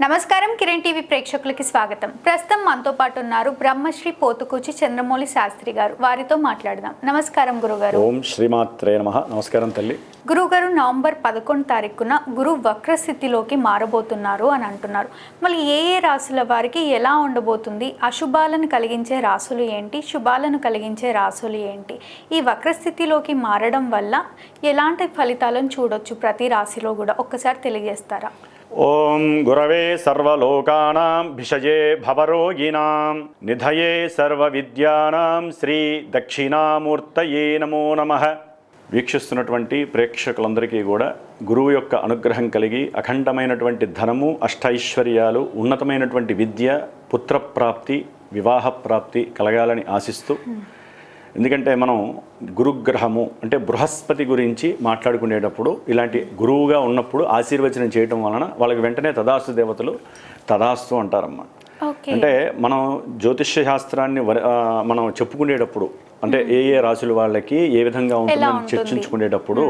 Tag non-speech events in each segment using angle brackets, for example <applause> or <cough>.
నమస్కారం కిరణ్ టీవీ ప్రేక్షకులకి స్వాగతం. ప్రస్తుతం మనతో పాటు ఉన్నారు బ్రహ్మశ్రీ పోతుకూచి చంద్రమౌళి శాస్త్రి గారు. వారితో మాట్లాడదాం. నమస్కారం గురుగారు. ఓం శ్రీమాత్రే నమ. నమస్కారం తల్లి. గురుగారు నవంబర్ పదకొండు తారీఖున గురు వక్ర స్థితిలోకి మారబోతున్నారు అని అంటున్నారు. మళ్ళీ ఏ ఏ రాసుల వారికి ఎలా ఉండబోతుంది? అశుభాలను కలిగించే రాసులు ఏంటి? శుభాలను కలిగించే రాసులు ఏంటి? ఈ వక్ర స్థితిలోకి మారడం వల్ల ఎలాంటి ఫలితాలను చూడొచ్చు? ప్రతి రాశిలో కూడా ఒక్కసారి తెలియజేస్తారా? ఓం గురవే సర్వలోకానాం భిషజే భవరోగిణాం నిధయే సర్వ విద్యానాం శ్రీ దక్షిణామూర్తయే నమో నమ. వీక్షిస్తున్నటువంటి ప్రేక్షకులందరికీ కూడా గురువు యొక్క అనుగ్రహం కలిగి అఖండమైనటువంటి ధనము అష్టైశ్వర్యాలు ఉన్నతమైనటువంటి విద్య పుత్రప్రాప్తి వివాహ ప్రాప్తి కలగాలని ఆశిస్తూ ఎందుకంటే మనం గురుగ్రహము అంటే బృహస్పతి గురించి మాట్లాడుకునేటప్పుడు ఇలాంటి గురువుగా ఉన్నప్పుడు ఆశీర్వచనం చేయటం వలన వాళ్ళకి వెంటనే తదాస్తు దేవతలు తదాస్తు అంటారమ్మా. అంటే మనం జ్యోతిష్య శాస్త్రాన్ని మనం చెప్పుకునేటప్పుడు అంటే ఏ ఏ రాశుల వాళ్ళకి ఏ విధంగా ఉంటుందని ఉంటుంది? చర్చించుకునేటప్పుడు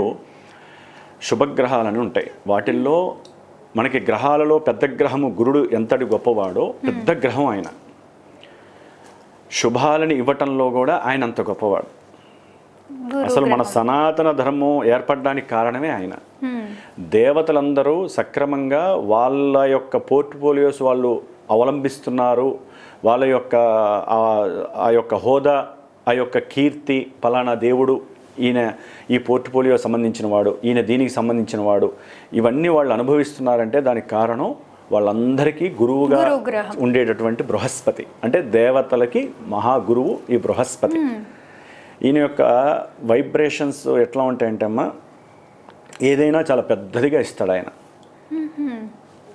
శుభగ్రహాలని ఉంటాయి. వాటిల్లో మనకి గ్రహాలలో పెద్ద గ్రహము గురుడు ఎంతటి గొప్పవాడో పెద్ద గ్రహం ఆయన. శుభాలని ఇవ్వటంలో కూడా ఆయన అంత గొప్పవాడు అసలు మన సనాతన ధర్మం ఏర్పడడానికి కారణమే ఆయన. దేవతలందరూ సక్రమంగా వాళ్ళ యొక్క పోర్ట్ఫోలియోస్ వాళ్ళు అవలంబిస్తున్నారు. వాళ్ళ యొక్క ఆ- ఆ యొక్క హోదా ఆ యొక్క కీర్తి పలానా దేవుడు ఈయన ఈ పోర్ట్ఫోలియో సంబంధించిన వాడు ఈయన దీనికి సంబంధించిన వాడు ఇవన్నీ వాళ్ళు అనుభవిస్తున్నారంటే దానికి కారణం వాళ్ళందరికీ గురువుగా. ఉండేటటువంటి బృహస్పతి. అంటే దేవతలకి మహాగురువు ఈ బృహస్పతి. ఈయన యొక్క వైబ్రేషన్స్ ఎట్లా ఉంటాయంటే అమ్మా ఏదైనా చాలా పెద్దదిగా ఇస్తాడు ఆయన.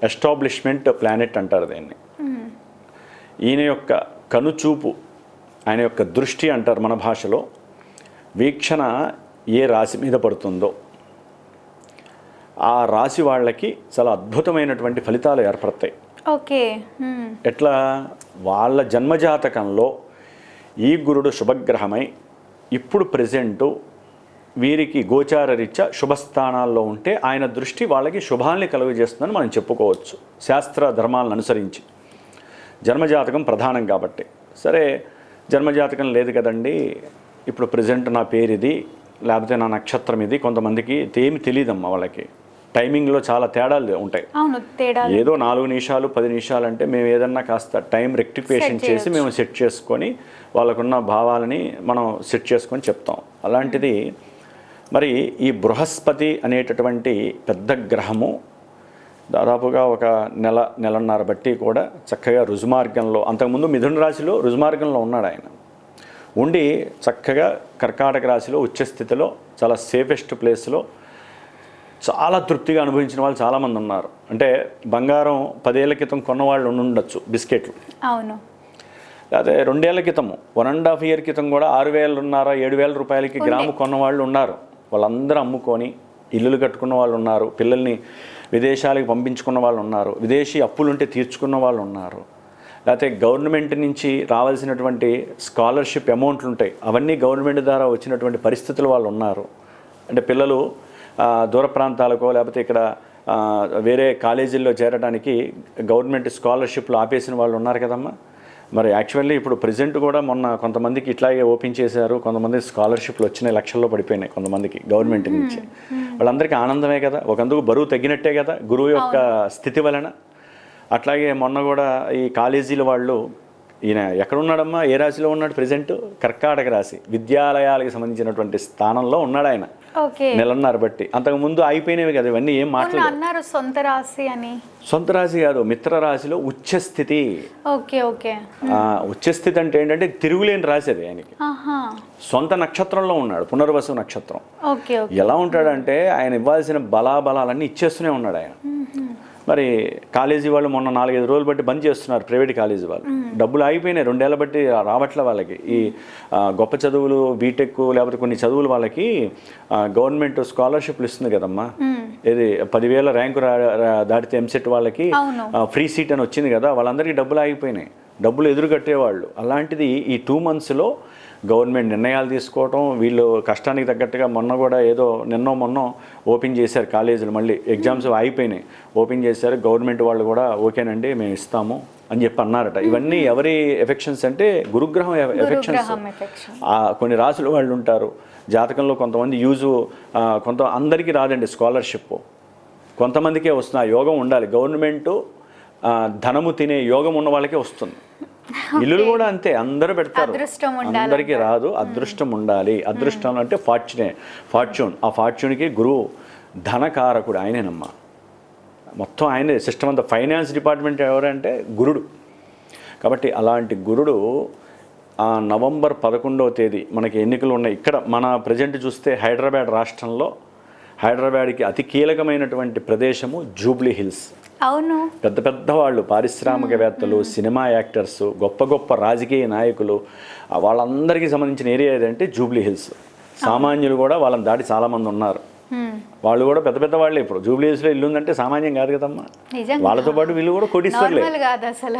ఎస్టాబ్లిష్మెంట్ ప్లానెట్ అంటారు దీన్ని. ఈయన యొక్క కనుచూపు ఆయన యొక్క దృష్టి అంటారు మన భాషలో వీక్షణ ఏ రాశి మీద పడుతుందో. ఆ రాశి వాళ్ళకి చాలా అద్భుతమైనటువంటి ఫలితాలు ఏర్పడతాయి. ఓకే. ఎట్లా? వాళ్ళ జన్మజాతకంలో ఈ గురుడు శుభగ్రహమై ఇప్పుడు ప్రజెంటు వీరికి గోచార రీత్యా శుభస్థానాల్లో ఉంటే ఆయన దృష్టి వాళ్ళకి శుభాల్ని కలుగజేస్తుందని మనం చెప్పుకోవచ్చు శాస్త్ర ధర్మాలను అనుసరించి. జన్మజాతకం ప్రధానం కాబట్టి. సరే జన్మజాతకం లేదు కదండి ఇప్పుడు ప్రజెంట్ నా పేరు ఇది లేకపోతే నా నక్షత్రం ఇది కొంతమందికి ఏమి తెలియదమ్మా వాళ్ళకి. టైమింగ్లో చాలా తేడాలు ఉంటాయి. ఏదో నాలుగు నిమిషాలు పది నిమిషాలు అంటే మేము ఏదన్నా కాస్త టైం రెక్టిఫికేషన్ చేసి. మేము సెట్ చేసుకొని వాళ్ళకున్న భావాలని మనం సెట్ చేసుకొని చెప్తాం. అలాంటిది మరి ఈ బృహస్పతి అనేటటువంటి పెద్ద గ్రహము దాదాపుగా ఒక నెల నెలన్నర బట్టి కూడా చక్కగా రుజుమార్గంలో అంతకుముందు మిథున రాశిలో రుజుమార్గంలో ఉన్నాడు ఆయన. ఉండి చక్కగా కర్కాటక రాశిలో ఉచ్చస్థితిలో చాలా సేఫెస్ట్ ప్లేస్లో చాలా తృప్తిగా అనుభవించిన వాళ్ళు చాలామంది ఉన్నారు. అంటే బంగారం పదేళ్ళ క్రితం కొన్నవాళ్ళు ఉండొచ్చు బిస్కెట్లు. అవును. లేకపోతే రెండేళ్ళ క్రితము వన్ అండ్ హాఫ్ ఇయర్ క్రితం కూడా ఆరు వేలున్నర ఏడు వేల రూపాయలకి గ్రాము కొన్న వాళ్ళు ఉన్నారు. వాళ్ళందరూ అమ్ముకొని ఇల్లులు కట్టుకున్న వాళ్ళు ఉన్నారు పిల్లల్ని విదేశాలకు పంపించుకున్న వాళ్ళు ఉన్నారు విదేశీ అప్పులుంటే తీర్చుకున్న వాళ్ళు ఉన్నారు. లేకపోతే గవర్నమెంట్ నుంచి రావాల్సినటువంటి స్కాలర్షిప్ అమౌంట్లు ఉంటాయి అవన్నీ గవర్నమెంట్ ద్వారా వచ్చినటువంటి పరిస్థితులు వాళ్ళు ఉన్నారు. అంటే పిల్లలు దూర ప్రాంతాలకో లేకపోతే ఇక్కడ వేరే కాలేజీల్లో చేరడానికి గవర్నమెంట్ స్కాలర్షిప్లు ఆపేసిన వాళ్ళు ఉన్నారు కదమ్మా. మరి యాక్చువల్లీ ఇప్పుడు ప్రజెంట్ కూడా మొన్న కొంతమందికి ఇట్లాగే ఓపెన్ చేశారు కొంతమంది స్కాలర్షిప్లు వచ్చినాయి లక్షల్లో పడిపోయినాయి కొంతమందికి గవర్నమెంట్ నుంచి. వాళ్ళందరికీ ఆనందమే కదా ఒకందుకు బరువు తగ్గినట్టే కదా గురువు యొక్క స్థితి వలన. అట్లాగే మొన్న కూడా ఈ కాలేజీల వాళ్ళు ఈయన ఎక్కడ ఉన్నాడమ్మా ఏ రాశిలో ఉన్నాడు ప్రజెంట్ కర్కాటక రాశి. విద్యాలయాలకు సంబంధించినటువంటి స్థానంలో ఉన్నాడు ఆయన నెలన్నర బట్టి. అంతకుముందు అయిపోయినవి కదా ఇవన్నీ ఏం మాట్లాడలేదు. అన్నారు సొంత రాశి అని. సొంత రాశి కాదు మిత్ర రాశిలో ఉచ్చస్థితి. Okay okay. ఉచ్చస్థితి అంటే ఏంటంటే తిరుగులేని రాశి అది ఆయనకి. సొంత నక్షత్రంలో ఉన్నాడు పునర్వసు నక్షత్రం. ఎలా ఉంటాడంటే ఆయన ఇవ్వాల్సిన బలాబలాలన్నీ ఇచ్చేస్తూనే ఉన్నాడు ఆయన. మరి కాలేజీ వాళ్ళు మొన్న నాలుగైదు రోజులు బట్టి బంద్ చేస్తున్నారు ప్రైవేట్ కాలేజీ వాళ్ళు. డబ్బులు ఆగిపోయినాయి రెండేళ్ళ బట్టి రావట్లే వాళ్ళకి. ఈ గొప్ప చదువులు బీటెక్ లేకపోతే కొన్ని చదువులు వాళ్ళకి గవర్నమెంట్ స్కాలర్షిప్లు ఇస్తుంది కదమ్మా. ఇది పదివేల ర్యాంకు దాటితే ఎంసెట్ వాళ్ళకి ఫ్రీ సీట్ అని వచ్చింది కదా వాళ్ళందరికీ డబ్బులు ఆగిపోయినాయి. డబ్బులు ఎదురు కట్టేవాళ్ళు అలాంటిది ఈ టూ మంత్స్లో గవర్నమెంట్ నిర్ణయాలు తీసుకోవటం వీళ్ళు కష్టానికి తగ్గట్టుగా మొన్న కూడా ఏదో నిన్నో మొన్నో ఓపెన్ చేశారు కాలేజీలు మళ్ళీ ఎగ్జామ్స్ అయిపోయినాయి. ఓపెన్ చేశారు గవర్నమెంట్ వాళ్ళు కూడా ఓకేనండి మేము ఇస్తాము అని చెప్పి అన్నారట. ఇవన్నీ ఎవరి ఎఫెక్షన్స్ అంటే గురుగ్రహం ఎఫెక్షన్స్. కొన్ని రాసుల వాళ్ళు ఉంటారు. జాతకంలో కొంతమంది యూజు కొంత అందరికీ రాదండి స్కాలర్షిప్. కొంతమందికే వస్తుంది ఆ యోగం ఉండాలి. గవర్నమెంట్ ధనము తినే యోగం ఉన్న వాళ్ళకే వస్తుంది. <laughs> ఇల్లులు కూడా అంతే అందరూ పెడతారు. అదృష్టం అందరికీ రాదు అదృష్టం ఉండాలి. అదృష్టం అంటే ఫార్చునే ఫార్చ్యూన్. ఆ ఫార్చ్యూన్కి గురువు ధనకారకుడు ఆయనేనమ్మా. మొత్తం ఆయనే సిస్టమ్ అంతా. ఫైనాన్స్ డిపార్ట్మెంట్ ఎవరంటే గురుడు. కాబట్టి అలాంటి గురుడు ఆ నవంబర్ పదకొండవ తేదీ మనకి ఎన్నికలు ఉన్నాయి. ఇక్కడ మన ప్రజెంట్ చూస్తే హైదరాబాద్ రాష్ట్రంలో హైదరాబాద్కి అతి కీలకమైనటువంటి ప్రదేశము జూబ్లీ హిల్స్. అవును. పెద్ద పెద్ద వాళ్ళు పారిశ్రామికవేత్తలు సినిమా యాక్టర్స్ గొప్ప గొప్ప రాజకీయ నాయకులు వాళ్ళందరికీ సంబంధించిన ఏరియా ఏదంటే జూబ్లీ హిల్స్. సామాన్యులు కూడా వాళ్ళని దాటి చాలామంది ఉన్నారు. వాళ్ళు కూడా పెద్ద పెద్ద వాళ్ళే ఇప్పుడు. జూబ్లీ హిల్స్లో ఇల్లు ఉందంటే సామాన్యం కాదు కదమ్మా. వాళ్ళతో పాటు వీళ్ళు కూడా కోటీశ్వర్లే. అసలు.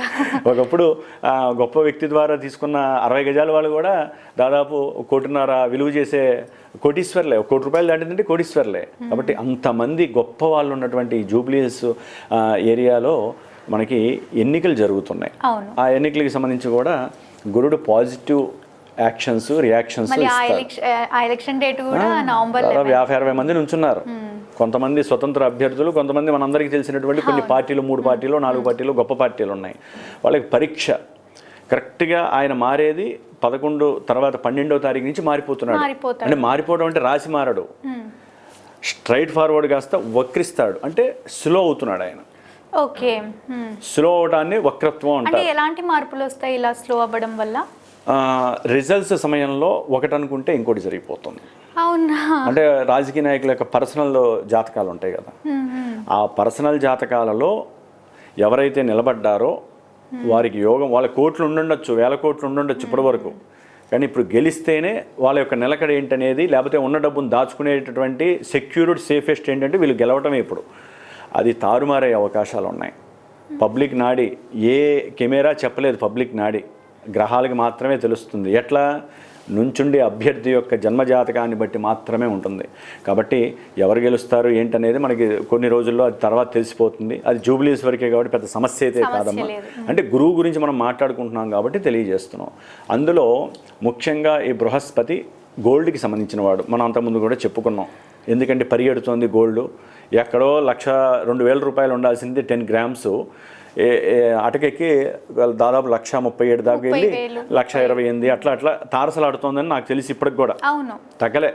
ఒకప్పుడు గొప్ప వ్యక్తి ద్వారా తీసుకున్న అరవై గజాల వాళ్ళు కూడా దాదాపు కోటిన్నర విలువ చేసే కోటీశ్వర్లే. ఒక కోటి రూపాయలు దాటిందంటే కోటీశ్వర్లే. కాబట్టి అంతమంది గొప్ప వాళ్ళు ఉన్నటువంటి ఆ, ఏరియాలో మనకి ఎన్నికలు జరుగుతున్నాయి. ఆ ఎన్నికలకి సంబంధించి కూడా గురుడు positive actions reactions election date కూడా నవంబర్ యాభై అరవై మంది నుంచున్నారు. కొంతమంది స్వతంత్ర అభ్యర్థులు కొంతమంది మనందరికీ తెలిసినటువంటి కొన్ని పార్టీలు మూడు పార్టీలు నాలుగు పార్టీలు గొప్ప పార్టీలు ఉన్నాయి. వాళ్ళకి పరీక్ష. కరెక్ట్గా ఆయన మారేది పదకొండు తర్వాత పన్నెండవ తారీఖు నుంచి మారిపోతున్నాడు. అంటే మారిపోవడం అంటే రాసి మారడు. స్ట్రైట్ ఫార్వర్డ్ కాస్త వక్రిస్తాడు. అంటే స్లో అవుతున్నాడు ఆయన. ఓకే. స్లో అవడాన్ని వక్రత్వం అంటే ఎలాంటి మార్పులు వస్తాయి ఇలా స్లో అవ్వడం వల్ల? రిజల్ట్స్ సమయంలో ఒకటి అనుకుంటే ఇంకోటి జరిగిపోతుంది. అవునా? అంటే రాజకీయ నాయకుల యొక్క పర్సనల్ జాతకాలు ఉంటాయి కదా. ఆ పర్సనల్ జాతకాలలో ఎవరైతే నిలబడ్డారో వారికి యోగం వాళ్ళ కోట్లు ఉండుండొచ్చు వేల కోట్లు ఉండుండొచ్చు ఇప్పటి వరకు. కానీ ఇప్పుడు గెలిస్తేనే వాళ్ళ యొక్క నిలకడ ఏంటనేది లేకపోతే ఉన్న డబ్బును దాచుకునేటటువంటి సెక్యూర్డ్ సేఫెస్ట్ ఏంటంటే వీళ్ళు గెలవటమే ఇప్పుడు. అది తారుమారే అవకాశాలు ఉన్నాయి. పబ్లిక్ నాడి ఏ కెమెరా చెప్పలేదు పబ్లిక్ నాడి. గ్రహాలకు మాత్రమే తెలుస్తుంది. ఎట్లా? నుంచుండి అభ్యర్థి యొక్క జన్మజాతకాన్ని బట్టి మాత్రమే ఉంటుంది. కాబట్టి ఎవరు గెలుస్తారు ఏంటనేది మనకి కొన్ని రోజుల్లో అది తర్వాత తెలిసిపోతుంది. అది జూబ్లీస్ వరకే కాబట్టి పెద్ద సమస్య అయితే కాదమ్మా. అంటే గురువు గురించి మనం మాట్లాడుకుంటున్నాం కాబట్టి తెలియజేస్తున్నాం. అందులో ముఖ్యంగా ఈ బృహస్పతి గోల్డ్కి సంబంధించిన వాడు మనం అంతకుముందు కూడా చెప్పుకున్నాం. ఎందుకంటే పరిగెడుతోంది గోల్డ్. ఎక్కడో లక్ష రెండు వేల రూపాయలు ఉండాల్సింది టెన్ గ్రామ్స్. అటకెక్కి దాదాపు లక్ష ముప్పై ఏడు దాకా వెళ్ళి లక్ష ఇరవై ఎనిమిది అట్లా అట్లా తారసలాడుతోందని నాకు తెలిసి ఇప్పటికి కూడా. అవును. తగ్గలే.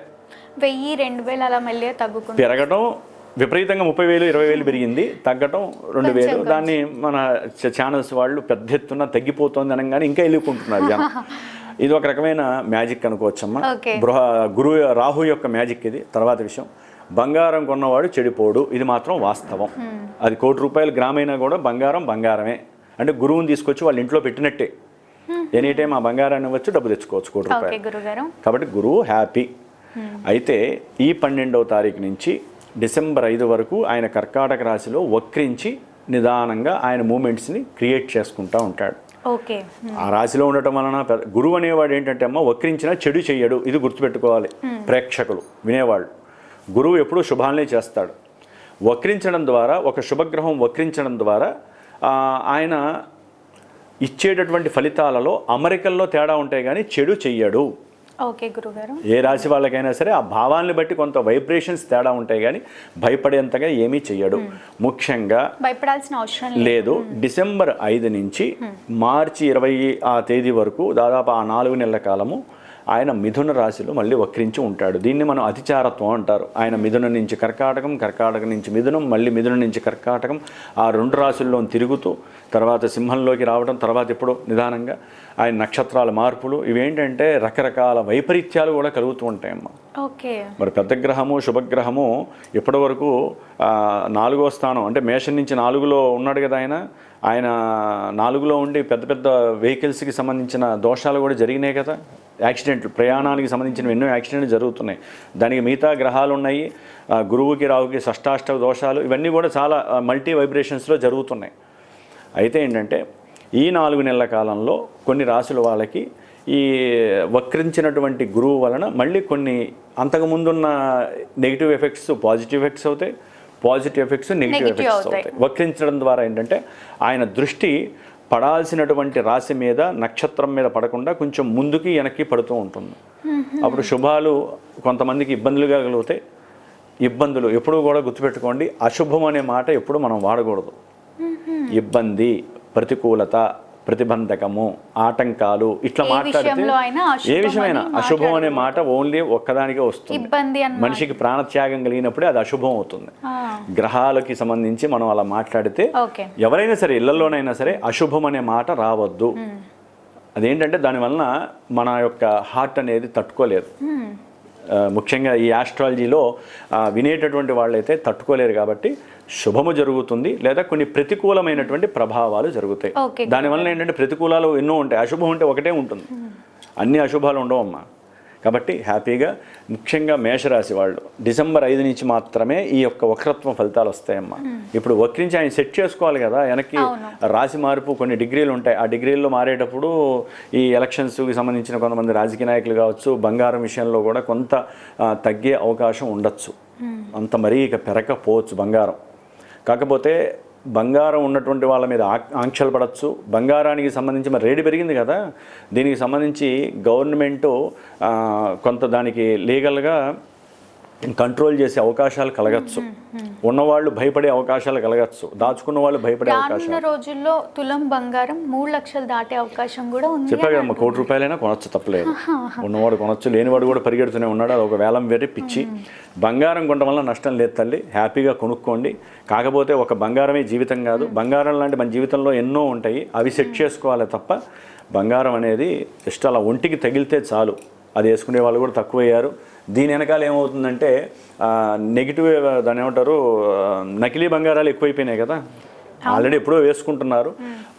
వెయ్యి రెండు వేలు అలా మెల్లిగా తగ్గుకుంది. పెరగటం విపరీతంగా ముప్పై వేలు ఇరవై వేలు పెరిగింది. తగ్గటం రెండు వేలు. దాన్ని మన ఛానల్స్ వాళ్ళు పెద్ద ఎత్తున తగ్గిపోతుంది అనగానే ఇంకా వెళ్ళుకుంటున్నారు జనం. <laughs> ఇది ఒక రకమైన మ్యాజిక్ అనుకోవచ్చమ్మా. బృహ గురు రాహు యొక్క మ్యాజిక్ ఇది. తర్వాత విషయం. బంగారం కొన్నవాడు చెడిపోడు. ఇది మాత్రం వాస్తవం. అది కోటి రూపాయలు గ్రామైనా కూడా బంగారం బంగారమే. అంటే గురువుని తీసుకొచ్చి వాళ్ళ ఇంట్లో పెట్టినట్టే. ఎనీ టైం ఆ బంగారాన్ని వచ్చి డబ్బు తెచ్చుకోవచ్చు కోటి రూపాయలు. కాబట్టి గురువు హ్యాపీ. అయితే ఈ పన్నెండవ తారీఖు నుంచి డిసెంబర్ ఐదు వరకు ఆయన కర్కాటక రాశిలో వక్రించి నిదానంగా ఆయన మూమెంట్స్ని క్రియేట్ చేసుకుంటూ ఉంటాడు. ఓకే. ఆ రాశిలో ఉండటం వలన గురువు అనేవాడు ఏంటంటే అమ్మ వక్రించినా చెడు చెయ్యడు. ఇది గుర్తుపెట్టుకోవాలి. ప్రేక్షకులు వినేవాళ్ళు. గురువు ఎప్పుడూ శుభాలనే చేస్తాడు. వక్రించడం ద్వారా ఒక శుభగ్రహం వక్రించడం ద్వారా ఆయన ఇచ్చేటటువంటి ఫలితాలలో అమరికల్లో తేడా ఉంటాయి కానీ చెడు చెయ్యడు. ఓకే గురుగారు. ఏ రాశి వాళ్ళకైనా సరే ఆ భావాన్ని బట్టి కొంత వైబ్రేషన్స్ తేడా ఉంటాయి కానీ భయపడేంతగా ఏమీ చెయ్యడు. ముఖ్యంగా భయపడాల్సిన అవసరం లేదు. డిసెంబర్ ఐదు నుంచి మార్చి ఇరవై ఆ తేదీ వరకు దాదాపు ఆ నాలుగు నెలల కాలము ఆయన మిథున రాశిలో మళ్ళీ వక్రించి ఉంటాడు. దీన్ని మనం అతిచారత్వం అంటారు. ఆయన మిథునం నుంచి కర్కాటకం కర్కాటకం నుంచి మిథునం మళ్ళీ మిథునం నుంచి కర్కాటకం ఆ రెండు రాశుల్లో తిరుగుతూ తర్వాత సింహంలోకి రావడం తర్వాత ఎప్పుడో నిదానంగా ఆయన నక్షత్రాల మార్పులు ఇవేంటంటే రకరకాల వైపరీత్యాలు కూడా కలుగుతూ ఉంటాయమ్మా. ఓకే. మరి పెద్ద గ్రహము శుభగ్రహము ఇప్పటి వరకు నాలుగో స్థానం అంటే మేషం నుంచి నాలుగులో ఉన్నాడు కదా ఆయన ఆయన నాలుగులో ఉండి పెద్ద పెద్ద వెహికల్స్కి సంబంధించిన దోషాలు కూడా జరిగినాయి కదా. యాక్సిడెంట్లు ప్రయాణానికి సంబంధించిన ఎన్నో యాక్సిడెంట్లు జరుగుతున్నాయి. దానికి మిగతా గ్రహాలు ఉన్నాయి. గురువుకి రావుకి షష్టాష్ట దోషాలు ఇవన్నీ కూడా చాలా మల్టీ వైబ్రేషన్స్లో జరుగుతున్నాయి. అయితే ఏంటంటే ఈ నాలుగు నెలల కాలంలో కొన్ని రాసుల వాళ్ళకి ఈ వక్రించినటువంటి గురువు వలన మళ్ళీ కొన్ని అంతకుముందున్న నెగిటివ్ ఎఫెక్ట్స్ పాజిటివ్ ఎఫెక్ట్స్ అవుతాయి. Positive effects negative effects. అవుతాయి. వక్రించడం ద్వారా ఏంటంటే ఆయన దృష్టి పడాల్సినటువంటి రాశి మీద నక్షత్రం మీద పడకుండా కొంచెం ముందుకి వెనక్కి పడుతూ ఉంటుంది. అప్పుడు శుభాలు కొంతమందికి ఇబ్బందులుగా కలుగుతాయి ఇబ్బందులు ఎప్పుడూ కూడా గుర్తుపెట్టుకోండి అశుభం అనే మాట ఎప్పుడు మనం వాడకూడదు. ఇబ్బంది ప్రతికూలత ప్రతిబంధకము ఆటంకాలు ఇట్లా మాట్లాడితే ఏ విషయమైనా అశుభం అనే మాట ఓన్లీ ఒక్కదానికే వస్తుంది. మనిషికి ప్రాణత్యాగం కలిగినప్పుడే అది అశుభం అవుతుంది. గ్రహాలకి సంబంధించి మనం అలా మాట్లాడితే ఎవరైనా సరే ఇళ్ళలోనైనా సరే అశుభం అనే మాట రావద్దు. అదేంటంటే దానివలన మన యొక్క హార్ట్ అనేది తట్టుకోలేదు. ముఖ్యంగా ఈ ఆస్ట్రాలజీలో వినేటటువంటి వాళ్ళైతే తట్టుకోలేరు కాబట్టి శుభము జరుగుతుంది లేదా కొన్ని ప్రతికూలమైనటువంటి ప్రభావాలు జరుగుతాయి. దానివల్ల ఏంటంటే ప్రతికూలాలు ఎన్నో ఉంటాయి. అశుభం ఉంటే ఒకటే ఉంటుంది. అన్ని అశుభాలు ఉండవమ్మా. కాబట్టి హ్యాపీగా ముఖ్యంగా మేషరాశి వాళ్ళు డిసెంబర్ ఐదు నుంచి మాత్రమే ఈ యొక్క వక్రత్వం ఫలితాలు వస్తాయమ్మా. ఇప్పుడు వక్రించి ఆయన సెట్ చేసుకోవాలి కదా వెనక్కి. రాశి మార్పు కొన్ని డిగ్రీలు ఉంటాయి. ఆ డిగ్రీల్లో మారేటప్పుడు ఈ ఎలక్షన్స్కి సంబంధించిన కొంతమంది రాజకీయ నాయకులు కావచ్చు బంగారం విషయంలో కూడా కొంత తగ్గే అవకాశం ఉండొచ్చు. అంత మరీ ఇక పెరగకపోవచ్చు బంగారం. కాకపోతే బంగారం ఉన్నటువంటి వాళ్ళ మీద ఆంక్షలు పడవచ్చు బంగారానికి సంబంధించి మరి రేటు పెరిగింది కదా. దీనికి సంబంధించి గవర్నమెంటు కొంత దానికి లీగల్గా కంట్రోల్ చేసే అవకాశాలు కలగచ్చు. ఉన్నవాళ్ళు భయపడే అవకాశాలు కలగచ్చు. దాచుకున్న వాళ్ళు భయపడే అవకాశాలు. రానున్న రోజుల్లో తులం బంగారం మూడు లక్షలు దాటే అవకాశం కూడా ఉంది చెప్పా కదమ్మా కోటి రూపాయలైనా కొనొచ్చు తప్పలేదు. ఉన్నవాడు కొనొచ్చు లేనివాడు కూడా పరిగెడుతూనే ఉన్నాడు. అది ఒక వేలం వేరే పిచ్చి. బంగారం కొనడం వల్ల నష్టం లేదు తల్లి. హ్యాపీగా కొనుక్కోండి. కాకపోతే ఒక బంగారమే జీవితం కాదు. బంగారం లాంటి మన జీవితంలో ఎన్నో ఉంటాయి. అవి సెట్ చేసుకోవాలి తప్ప బంగారం అనేది జస్ట్ అలా ఒంటికి తగిలితే చాలు. అది వేసుకునే వాళ్ళు కూడా తక్కువయ్యారు. దీని వెనకాల ఏమవుతుందంటే నెగిటివ్ దాని ఏమంటారు నకిలీ బంగారాలు ఎక్కువైపోయినాయి కదా. ఆల్రెడీ ఎప్పుడో వేసుకుంటున్నారు.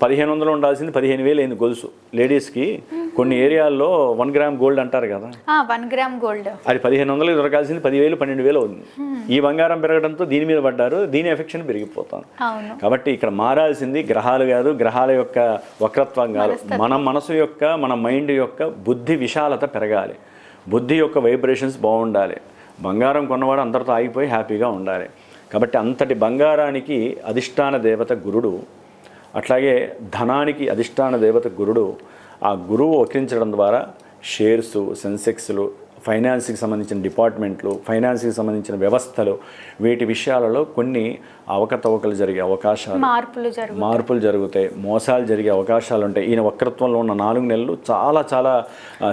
పదిహేను వందలు ఉండాల్సింది పదిహేను వేలు అయింది గొలుసు. లేడీస్కి కొన్ని ఏరియాల్లో వన్ గ్రామ్ గోల్డ్ అంటారు కదా. One gram gold. అది పదిహేను వందలు దొరకాల్సింది పదివేలు పన్నెండు వేలు అవుతుంది. ఈ బంగారం పెరగడంతో దీని మీద పడ్డారు దీని ఎఫెక్షన్ పెరిగిపోతుంది అవును. కాబట్టి ఇక్కడ మారాల్సింది గ్రహాలు కాదు గ్రహాల యొక్క వక్రత్వం కాదు. మన మనసు యొక్క మన మైండ్ యొక్క బుద్ధి విశాలత పెరగాలి. బుద్ధి యొక్క వైబ్రేషన్స్ బాగుండాలి. బంగారం కొన్నవాడు అందరితో ఆగిపోయి హ్యాపీగా ఉండాలి. కాబట్టి అంతటి బంగారానికి అధిష్టాన దేవత గురుడు అట్లాగే ధనానికి అధిష్టాన దేవత గురుడు ఆ గురువు వక్రించడం ద్వారా షేర్సు సెన్సెక్స్లు ఫైనాన్స్కి సంబంధించిన డిపార్ట్మెంట్లు ఫైనాన్స్కి సంబంధించిన వ్యవస్థలు వీటి విషయాలలో కొన్ని అవకతవకలు జరిగే అవకాశాలు మార్పులు జరుగు మార్పులు జరుగుతాయి. మోసాలు జరిగే అవకాశాలు ఉంటాయి. ఈయన వక్రత్వంలో ఉన్న నాలుగు నెలలు చాలా చాలా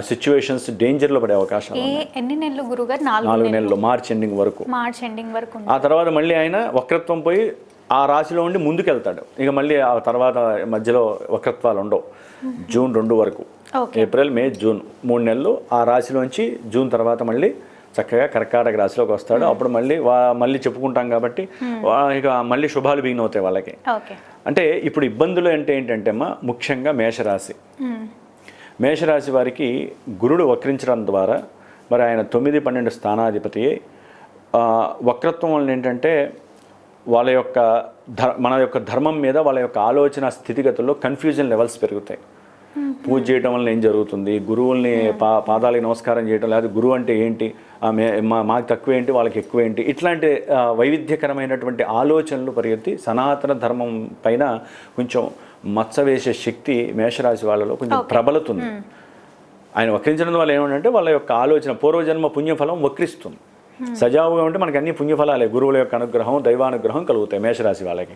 సిచ్యువేషన్స్ డేంజర్లో పడే అవకాశాలు ఎన్ని నెలలు గురుగారు? నాలుగు నెలలు. మార్చ్ ఎండింగ్ వరకు. మార్చ్ ఎండింగ్ వరకు ఆ తర్వాత మళ్ళీ ఆయన వక్రత్వం పోయి ఆ రాశిలో ఉండి ముందుకెళ్తాడు. ఇక మళ్ళీ ఆ తర్వాత మధ్యలో వక్రత్వాలు ఉండవు. జూన్ రెండు వరకు. ఏప్రిల్ మే జూన్ మూడు నెలలు ఆ రాశిలోంచి జూన్ తర్వాత మళ్ళీ చక్కగా కర్కాటక రాశిలోకి వస్తాడు. అప్పుడు మళ్ళీ వా మళ్ళీ చెప్పుకుంటాం కాబట్టి ఇక మళ్ళీ శుభాలు బిగిన్ అవుతాయి వాళ్ళకి. అంటే ఇప్పుడు ఇబ్బందులు అంటే ఏంటంటే అమ్మా ముఖ్యంగా మేషరాశి. మేషరాశి వారికి గురుడు వక్రించడం ద్వారా మరి ఆయన తొమ్మిది పన్నెండు స్థానాధిపతి వక్రత్వం వలన ఏంటంటే వాళ్ళ యొక్క ధర్ మన యొక్క ధర్మం మీద వాళ్ళ యొక్క ఆలోచన స్థితిగతుల్లో కన్ఫ్యూజన్ లెవెల్స్ పెరుగుతాయి. పూజ చేయడం వల్ల ఏం జరుగుతుంది? గురువుల్ని పా పాదాలకి నమస్కారం చేయడం లేదా గురువు అంటే ఏంటి? మే మాకు తక్కువ ఏంటి? వాళ్ళకి ఎక్కువ ఏంటి? ఇట్లాంటి వైవిధ్యకరమైనటువంటి ఆలోచనలు పరిగెత్తి సనాతన ధర్మం పైన కొంచెం మచ్చ వేసే శక్తి మేషరాశి వాళ్ళలో కొంచెం ప్రబలుతుంది. ఆయన వక్రించడం వల్ల ఏమంటే వాళ్ళ యొక్క ఆలోచన పూర్వజన్మ పుణ్యఫలం వక్రిస్తుంది. సజావుగా ఉంటే మనకి అన్ని పుణ్యఫలాలే. గురువుల యొక్క అనుగ్రహం దైవానుగ్రహం కలుగుతాయి మేషరాశి వాళ్ళకి.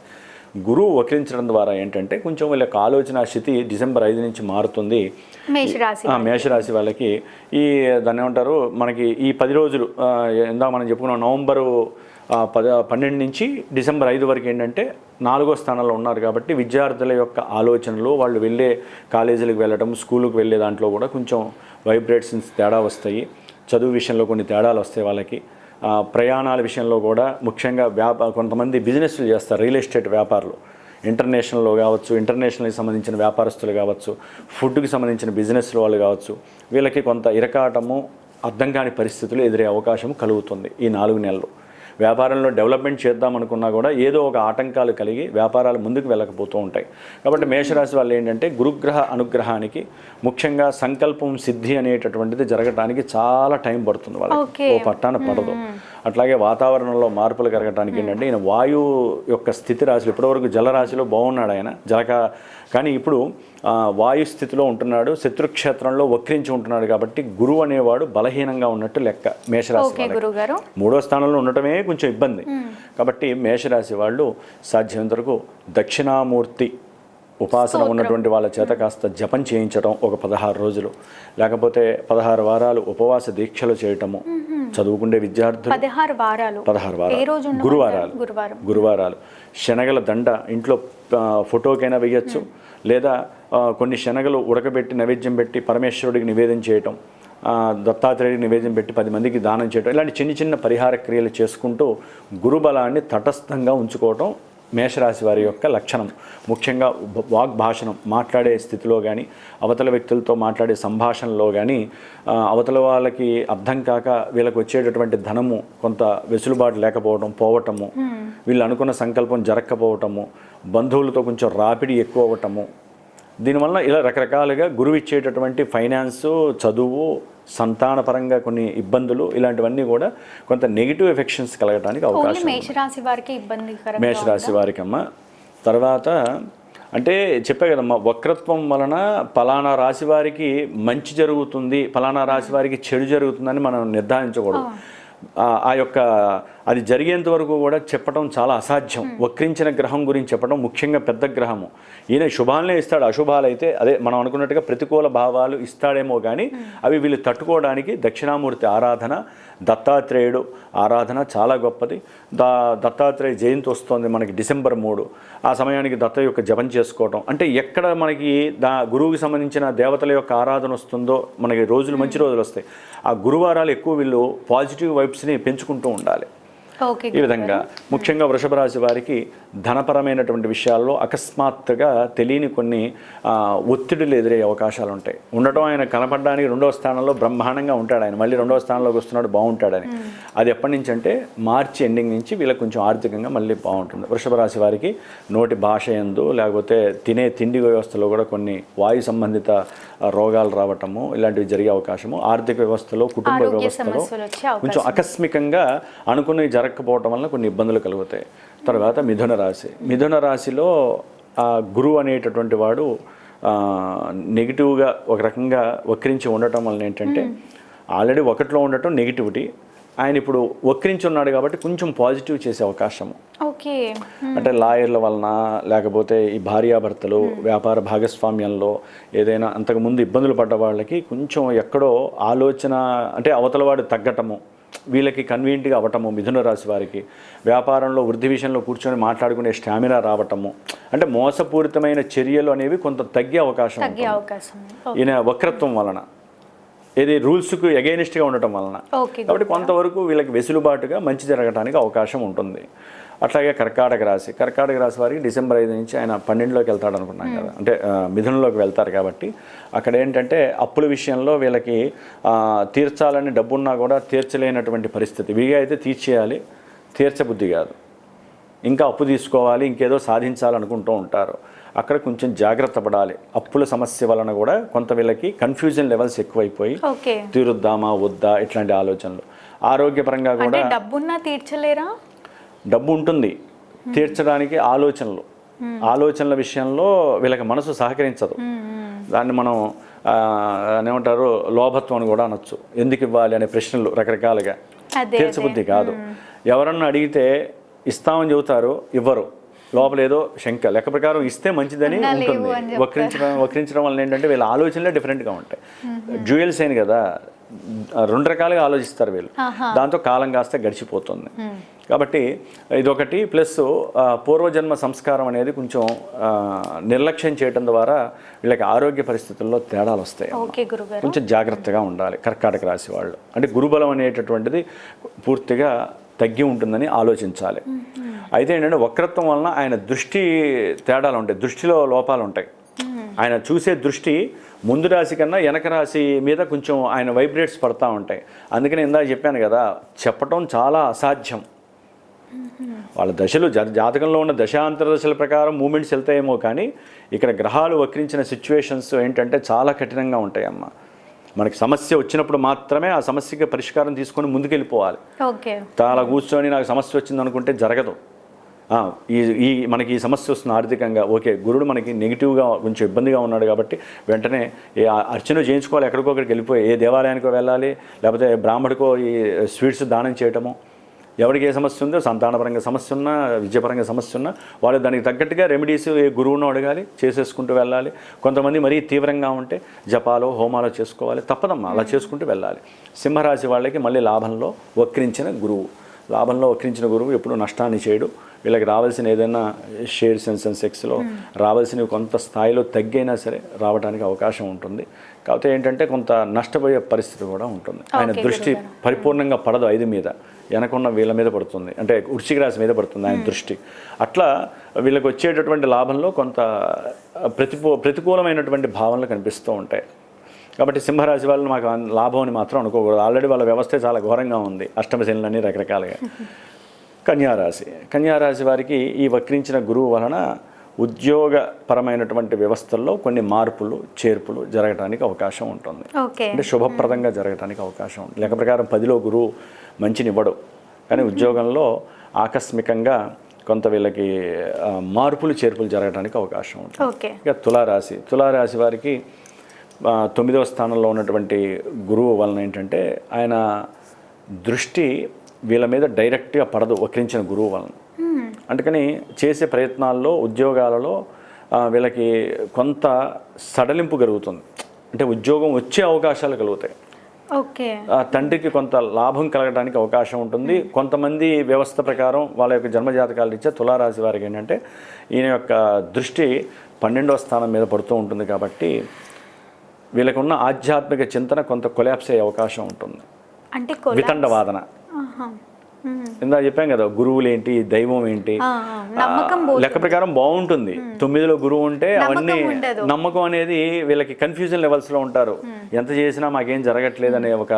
గురువు వక్రించడం ద్వారా ఏంటంటే కొంచెం వీళ్ళ యొక్క ఆలోచన స్థితి డిసెంబర్ ఐదు నుంచి మారుతుంది. మేషరాశి ఆ, మేషరాశి వాళ్ళకి ఈ దాన్ని ఏమంటారు మనకి ఈ పది రోజులు ఇందాక మనం చెప్పుకున్నాం నవంబరు పద పన్నెండు నుంచి డిసెంబర్ ఐదు వరకు ఏంటంటే నాలుగో స్థానంలో ఉన్నారు కాబట్టి విద్యార్థుల యొక్క ఆలోచనలు వాళ్ళు వెళ్ళే కాలేజీలకు వెళ్ళడం స్కూలుకు వెళ్ళే దాంట్లో కూడా కొంచెం వైబ్రేషన్స్ తేడా వస్తాయి. చదువు విషయంలో కొన్ని తేడాలు వస్తాయి వాళ్ళకి. ప్రయాణాల విషయంలో కూడా ముఖ్యంగా వ్యాపార కొంతమంది బిజినెస్లు చేస్తారు రియల్ ఎస్టేట్ వ్యాపారులు. ఇంటర్నేషనల్లో కావచ్చు ఇంటర్నేషనల్కి సంబంధించిన వ్యాపారస్తులు కావచ్చు ఫుడ్కి సంబంధించిన బిజినెస్ వాళ్ళు కావచ్చు వీళ్ళకి కొంత ఇరకాటము అర్థం కాని పరిస్థితులు ఎదురే అవకాశం కలుగుతుంది ఈ నాలుగు నెలలు. వ్యాపారంలో డెవలప్మెంట్ చేద్దాం అనుకున్నా కూడా ఏదో ఒక ఆటంకాలు కలిగి వ్యాపారాలు ముందుకు వెళ్ళకపోతూ ఉంటాయి. కాబట్టి మేషరాశి వాళ్ళు ఏంటంటే గురుగ్రహ అనుగ్రహానికి ముఖ్యంగా సంకల్పం సిద్ధి అనేటటువంటిది జరగడానికి చాలా టైం పడుతుంది వాళ్ళకి. ఓ పట్టాన పడదు. అట్లాగే వాతావరణంలో మార్పులు కలగటానికి ఏంటంటే ఈయన వాయు యొక్క స్థితి రాశిలో ఇప్పటివరకు జలరాశిలో బాగున్నాడు ఆయన. జలక కానీ ఇప్పుడు ఆ, వాయు స్థితిలో ఉంటున్నాడు శత్రుక్షేత్రంలో వక్రించి ఉంటున్నాడు కాబట్టి గురువు అనేవాడు బలహీనంగా ఉన్నట్టు లెక్క మేషరాశి గారు మూడో స్థానంలో ఉండటమే కొంచెం ఇబ్బంది. కాబట్టి మేషరాశి వాళ్ళు సాధ్యమైనంత వరకు దక్షిణామూర్తి ఉపాసన ఉన్నటువంటి వాళ్ళ చేత కాస్త జపం చేయించడం ఒక పదహారు రోజులు. లేకపోతే పదహారు వారాలు ఉపవాస దీక్షలు చేయటము చదువుకుండే విద్యార్థులు పదహారు వారాలు. పదహారు వారాలు? గురువారాలు. గురువారం. గురువారాలు. శనగల దండ ఇంట్లో ఫోటోకైనా వేయచ్చు. లేదా కొన్ని శనగలు ఉడకబెట్టి నైవేద్యం పెట్టి పరమేశ్వరుడికి నివేదన చేయటం దత్తాత్రేయుడికి నివేదన పెట్టి పది మందికి దానం చేయటం ఇలాంటి చిన్న చిన్న పరిహార క్రియలు చేసుకుంటూ గురుబలాన్ని తటస్థంగా ఉంచుకోవటం మేషరాశి వారి యొక్క లక్షణం. ముఖ్యంగా భ- వాగ్భాషణం మాట్లాడే స్థితిలో కానీ అవతల వ్యక్తులతో మాట్లాడే సంభాషణలో కానీ అవతల వాళ్ళకి అర్థం కాక వీళ్ళకి వచ్చేటటువంటి ధనము కొంత వెసులుబాటు లేకపోవడం పోవటము వీళ్ళు అనుకున్న సంకల్పం జరగకపోవటము బంధువులతో కొంచెం రాపిడి ఎక్కువ అవ్వటము దీనివల్ల ఇలా రకరకాలుగా గురువు ఇచ్చేటటువంటి ఫైనాన్స్ చదువు సంతానపరంగా కొన్ని ఇబ్బందులు ఇలాంటివన్నీ కూడా కొంత నెగిటివ్ ఎఫెక్షన్స్ కలగడానికి అవకాశం. మేషరాశి వారికి ఇబ్బందికరంగా మేషరాశి వారికి అమ్మ తర్వాత అంటే చెప్పే కదమ్మా వక్రత్వం వలన పలానా రాశి వారికి మంచి జరుగుతుంది పలానా రాశి వారికి చెడు జరుగుతుందని మనం నిర్ధారించకూడదు. ఆ- యొక్క అది జరిగేంత వరకు కూడా చెప్పడం చాలా అసాధ్యం. వక్రించిన గ్రహం గురించి చెప్పడం ముఖ్యంగా పెద్ద గ్రహము. ఈయన శుభాలనే ఇస్తాడు అశుభాలు అయితే అదే మనం అనుకున్నట్టుగా ప్రతికూల భావాలు ఇస్తాడేమో కానీ అవి వీళ్ళు తట్టుకోవడానికి దక్షిణామూర్తి ఆరాధన దత్తాత్రేయుడు ఆరాధన చాలా గొప్పది. దా దత్తాత్రేయ జయంతి వస్తోంది మనకి డిసెంబర్ మూడు. ఆ సమయానికి దత్త యొక్క జపం చేసుకోవటం. అంటే ఎక్కడ మనకి దా గురువుకి సంబంధించిన దేవతల యొక్క ఆరాధన వస్తుందో మనకి రోజులు మంచి రోజులు వస్తాయి. ఆ గురువారాలు ఎక్కువ వీళ్ళు పాజిటివ్ వైబ్స్ని పెంచుకుంటూ ఉండాలి. ఈ విధంగా ముఖ్యంగా వృషభ రాశి వారికి ధనపరమైనటువంటి విషయాల్లో అకస్మాత్తుగా తెలియని కొన్ని ఒత్తిడులు ఎదురయ్యే అవకాశాలు ఉంటాయి. ఉండటం ఆయన కనపడడానికి రెండవ స్థానంలో బ్రహ్మాండంగా ఉంటాడు ఆయన. మళ్ళీ రెండవ స్థానంలోకి వస్తున్నాడు బాగుంటాడని. అది ఎప్పటి నుంచి అంటే మార్చి ఎండింగ్ నుంచి వీళ్ళకి కొంచెం ఆర్థికంగా మళ్ళీ బాగుంటుంది. వృషభ రాశి వారికి నోటి భాష ఎందు లేకపోతే తినే తిండి వ్యవస్థలో కూడా కొన్ని వాయు సంబంధిత రోగాలు రావటము ఇలాంటివి జరిగే అవకాశము. ఆర్థిక వ్యవస్థలో కుటుంబ వ్యవస్థలో కొంచెం ఆకస్మికంగా అనుకున్నవి జరగకపోవటం వల్ల కొన్ని ఇబ్బందులు కలుగుతాయి. తర్వాత మిథున రాశి. మిథున రాశిలో ఆ గురువు అనేటటువంటి వాడు నెగిటివ్గా ఒక రకంగా వక్రించి ఉండటం వలన ఏంటంటే ఆల్రెడీ ఒకటిలో ఉండటం నెగిటివిటీ. ఆయన ఇప్పుడు వక్రించి ఉన్నాడు కాబట్టి కొంచెం పాజిటివ్ చేసే అవకాశము. ఓకే. అంటే లాయర్ల వలన లేకపోతే ఈ భార్యాభర్తలు వ్యాపార భాగస్వామ్యంలో ఏదైనా అంతకుముందు ఇబ్బందులు పడ్డ వాళ్ళకి కొంచెం ఎక్కడో ఆలోచన అంటే అవతల వాడు తగ్గటము వీళ్ళకి కన్వీనియంట్గా అవ్వటము మిథున రాశి వారికి వ్యాపారంలో వృద్ధి విషయంలో కూర్చొని మాట్లాడుకునే స్టామినా రావటము. అంటే మోసపూరితమైన చర్యలు అనేవి కొంత తగ్గే అవకాశం. ఈయన వక్రత్వం వలన ఇది రూల్స్కు ఎగైనిస్ట్గా ఉండటం వలన. కాబట్టి కొంతవరకు వీళ్ళకి వెసులుబాటుగా మంచి జరగడానికి అవకాశం ఉంటుంది. అట్లాగే కర్కాటక రాశి. కర్కాటక రాశి వారికి డిసెంబర్ ఐదు నుంచి ఆయన పన్నెండులోకి వెళ్తాడు అనుకున్నాం కదా. అంటే మిథునంలోకి వెళ్తారు కాబట్టి. అక్కడ ఏంటంటే అప్పుల విషయంలో వీళ్ళకి తీర్చాలని డబ్బున్నా కూడా తీర్చలేనటువంటి పరిస్థితి. విడిగా అయితే తీర్చేయాలి. తీర్చబుద్ధి కాదు. ఇంకా అప్పు తీసుకోవాలి ఇంకేదో సాధించాలనుకుంటూ ఉంటారు. అక్కడ కొంచెం జాగ్రత్త పడాలి. అప్పుల సమస్య వలన కూడా కొంత వీళ్ళకి కన్ఫ్యూజన్ లెవెల్స్ ఎక్కువైపోయి తీరుద్దామా వద్దా ఇట్లాంటి ఆలోచనలు. ఆరోగ్యపరంగా కూడా డబ్బున్నా తీర్చలేరా? డబ్బు ఉంటుంది తీర్చడానికి ఆలోచనలు. ఆలోచనల విషయంలో వీళ్ళకి మనసు సహకరించదు. దాన్ని మనం ఏమంటారు లోభత్వం అని కూడా అనొచ్చు. ఎందుకు ఇవ్వాలి అనే ప్రశ్నలు రకరకాలుగా. తీర్చబుద్ధి కాదు. ఎవరన్నా అడిగితే ఇస్తామని చెబుతారు ఇవ్వరు. లోపల ఏదో శంక. లెక్క ప్రకారం ఇస్తే మంచిదని ఉంటుంది. వక్రించడం వక్రించడం వల్ల ఏంటంటే వీళ్ళ ఆలోచనలే డిఫరెంట్గా ఉంటాయి. డ్యూయల్స్ అయిన కదా రెండు రకాలుగా ఆలోచిస్తారు వీళ్ళు. దాంతో కాలం కాస్త గడిచిపోతుంది. కాబట్టి ఇదొకటి ప్లస్ పూర్వజన్మ సంస్కారం అనేది కొంచెం నిర్లక్ష్యం చేయడం ద్వారా వీళ్ళకి ఆరోగ్య పరిస్థితుల్లో తేడాలు వస్తాయి కొంచెం జాగ్రత్తగా ఉండాలి కర్కాటక రాశి వాళ్ళు. అంటే గురుబలం అనేటటువంటిది పూర్తిగా తగ్గి ఉంటుందని ఆలోచించాలి. అయితే ఏంటంటే వక్రత్వం వలన ఆయన దృష్టి తేడాలు ఉంటాయి దృష్టిలో లోపాలు ఉంటాయి. ఆయన చూసే దృష్టి ముందు రాశి కన్నా వెనక రాశి మీద కొంచెం ఆయన వైబ్రేట్స్ పడతా ఉంటాయి. అందుకని ఇందాక చెప్పాను కదా చెప్పటం చాలా అసాధ్యం. వాళ్ళ దశలు జా- జాతకంలో ఉన్న దశాంతర దశల ప్రకారం మూమెంట్స్ వెళ్తాయేమో కానీ ఇక్కడ గ్రహాలు వక్రించిన సిచ్యువేషన్స్ ఏంటంటే చాలా కఠినంగా ఉంటాయమ్మ. మనకి సమస్య వచ్చినప్పుడు మాత్రమే ఆ సమస్యకి పరిష్కారం తీసుకొని ముందుకెళ్ళిపోవాలి. ఓకే. చాలా కూర్చొని నాకు సమస్య వచ్చింది అనుకుంటే జరగదు. ఈ ఈ మనకి ఈ సమస్య వస్తుంది ఆర్థికంగా. ఓకే గురుడు మనకి నెగిటివ్గా కొంచెం ఇబ్బందిగా ఉన్నాడు కాబట్టి వెంటనే ఏ అర్చన చేయించుకోవాలి ఎక్కడికో అక్కడికి వెళ్ళిపోయి ఏ దేవాలయానికో వెళ్ళాలి లేకపోతే బ్రాహ్మడికో ఈ స్వీట్స్ దానం చేయటము. ఎవరికి ఏ సమస్య ఉందో సంతానపరంగా సమస్య ఉన్నా విద్యాపరంగా సమస్య ఉన్నా వాళ్ళు దానికి తగ్గట్టుగా రెమెడీస్ ఏ గురువును అడగాలి చేసేసుకుంటూ వెళ్ళాలి. కొంతమంది మరీ తీవ్రంగా ఉంటే జపాలో హోమాలో చేసుకోవాలి. తప్పదమ్మా అలా చేసుకుంటూ వెళ్ళాలి. సింహరాశి వాళ్ళకి మళ్ళీ లాభంలో వక్రించిన గురువు. లాభంలో వక్రించిన గురువు ఎప్పుడు నష్టాన్ని చేయడు. వీళ్ళకి రావాల్సిన ఏదైనా షేర్స్ అండ్ సెన్సెక్స్లో రావాల్సినవి కొంత స్థాయిలో తగ్గైనా సరే రావడానికి అవకాశం ఉంటుంది. కాకపోతే ఏంటంటే కొంత నష్టపోయే పరిస్థితి కూడా ఉంటుంది. ఆయన దృష్టి పరిపూర్ణంగా పడదు ఐదు మీద. వెనకున్న వీళ్ళ మీద పడుతుంది. అంటే వృశ్చిక రాశి మీద పడుతుంది ఆయన దృష్టి. అట్లా వీళ్ళకి వచ్చేటటువంటి లాభంలో కొంత ప్రతికూ ప్రతికూలమైనటువంటి భావనలు కనిపిస్తూ ఉంటాయి. కాబట్టి సింహరాశి వాళ్ళు మాకు లాభం అని మాత్రం అనుకోకూడదు. ఆల్రెడీ వాళ్ళ వ్యవస్థే చాలా ఘోరంగా ఉంది. అష్టమ శనులని రకరకాలుగా. <laughs> కన్యారాశి. కన్యారాశి వారికి ఈ వక్రించిన గురువు వలన ఉద్యోగపరమైనటువంటి వ్యవస్థల్లో కొన్ని మార్పులు చేర్పులు జరగడానికి అవకాశం ఉంటుంది. అంటే శుభప్రదంగా జరగడానికి అవకాశం ఉంది లెక్క ప్రకారం పదిలో గురువు మంచినివ్వడు. కానీ ఉద్యోగంలో ఆకస్మికంగా కొంత వీళ్ళకి మార్పులు చేర్పులు జరగడానికి అవకాశం ఉంటుంది. ఇక తులారాశి. తులారాశి వారికి తొమ్మిదవ స్థానంలో ఉన్నటువంటి గురువు వలన ఏంటంటే ఆయన దృష్టి వీళ్ళ మీద డైరెక్ట్గా పడదు వక్రించిన గురువు వలన అందుకని చేసే ప్రయత్నాల్లో ఉద్యోగాలలో వీళ్ళకి కొంత సడలింపు కలుగుతుంది. అంటే ఉద్యోగం వచ్చే అవకాశాలు కలుగుతాయి. ఓకే. ఆ తండ్రికి కొంత లాభం కలగడానికి అవకాశం ఉంటుంది. కొంతమంది వ్యవస్థ ప్రకారం వాళ్ళ యొక్క జన్మజాతకాలు ఇచ్చే తులారాశి వారికి ఏంటంటే ఈయన యొక్క దృష్టి పన్నెండవ స్థానం మీద పడుతూ ఉంటుంది కాబట్టి వీళ్ళకు ఉన్న ఆధ్యాత్మిక చింతన కొంత కొలాప్స్ అయ్యే అవకాశం ఉంటుంది. అంటే కొల ఇందా చెప్పాం కదా గురువులు ఏంటి దైవం ఏంటి లెక్క ప్రకారం బాగుంటుంది. తొమ్మిదిలో గురువు ఉంటే అవన్నీ నమ్మకం అనేది వీళ్ళకి కన్ఫ్యూజన్ లెవెల్స్లో ఉంటారు. ఎంత చేసినా మాకేం జరగట్లేదు అనే ఒక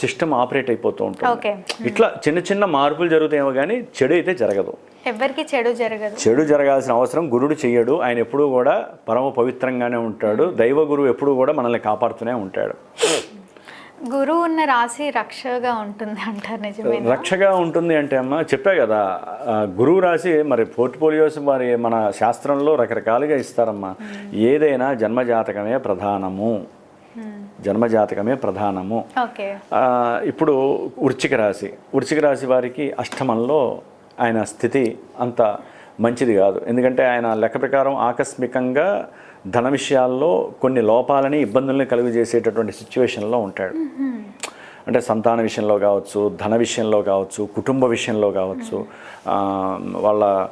సిస్టమ్ ఆపరేట్ అయిపోతూ ఉంటుంది. ఇట్లా చిన్న చిన్న మార్పులు జరుగుతాయేమో కానీ చెడు అయితే జరగదు. ఎవరికి చెడు జరగదు. చెడు జరగాల్సిన అవసరం గురుడు చెయ్యడు. ఆయన ఎప్పుడూ కూడా పరమ పవిత్రంగానే ఉంటాడు. దైవ గురువు ఎప్పుడూ కూడా మనల్ని కాపాడుతూనే ఉంటాడు. గురువు ఉన్న రాశి రక్షగా ఉంటుంది అంటారు నిజమే రక్షగా ఉంటుంది అంటే అమ్మ చెప్పా కదా గురువు రాశి మరి పోర్ట్ఫోలియోస్ మరి మన శాస్త్రంలో రకరకాలుగా ఇస్తారమ్మా. ఏదైనా జన్మజాతకమే ప్రధానము. జన్మజాతకమే ప్రధానము. ఇప్పుడు వృశ్చిక రాశి. వృశ్చిక రాశి వారికి అష్టమంలో ఆయన స్థితి అంత మంచిది కాదు. ఎందుకంటే ఆయన లెక్క ప్రకారం ఆకస్మికంగా ధన విషయాల్లో కొన్ని లోపాలని ఇబ్బందుల్ని కలుగజేసేటటువంటి సిచ్యువేషన్లో ఉంటాడు. అంటే సంతాన విషయంలో కావచ్చు ధన విషయంలో కావచ్చు కుటుంబ విషయంలో కావచ్చు వాళ్ళ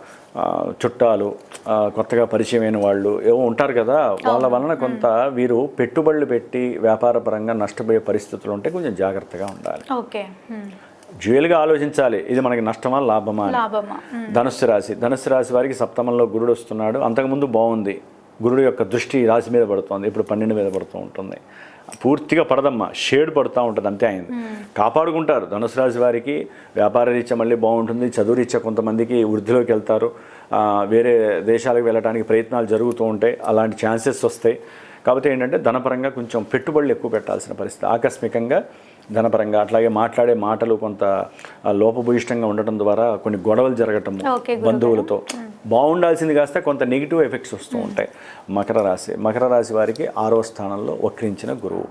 చుట్టాలు కొత్తగా పరిచయమైన వాళ్ళు ఏవో ఉంటారు కదా వాళ్ళ వలన కొంత వీరు పెట్టుబడులు పెట్టి వ్యాపార పరంగా నష్టపోయే పరిస్థితులు ఉంటే కొంచెం జాగ్రత్తగా ఉండాలి. ఓకే. డ్యూయల్గా ఆలోచించాలి ఇది మనకి నష్టమా లాభమా. లాభమా. ధనుస్సు రాశి ధనుస్సు రాశి వారికి సప్తమంలో గురుడు వస్తున్నాడు. అంతకుముందు బాగుంది. గురుడు యొక్క దృష్టి రాశి మీద పడుతుంది ఇప్పుడు పన్నెండు మీద పడుతూ ఉంటుంది. పూర్తిగా పడదమ్మా షేడ్ పడుతూ ఉంటుంది అంతే ఆయన కాపాడుకుంటారు. ధనుసు రాశి వారికి వ్యాపార రీత్యా మళ్ళీ బాగుంటుంది చదువు రీత్యా కొంతమందికి వృద్ధిలోకి వెళ్తారు. వేరే దేశాలకు వెళ్ళడానికి ప్రయత్నాలు జరుగుతూ ఉంటాయి అలాంటి ఛాన్సెస్ వస్తాయి. కాకపోతే ఏంటంటే ధనపరంగా కొంచెం పెట్టుబడులు ఎక్కువ పెట్టాల్సిన పరిస్థితి. ఆకస్మికంగా ధనపరంగా అట్లాగే మాట్లాడే మాటలు కొంత లోపభూయిష్టంగా ఉండటం ద్వారా కొన్ని గొడవలు జరగటము ఓకే, బంధువులతో. బాగుండాల్సింది కాస్త కొంత నెగిటివ్ ఎఫెక్ట్స్ వస్తూ ఉంటాయి. మకర రాశి మకర రాశి వారికి ఆరో స్థానంలో వక్రించిన గురువు.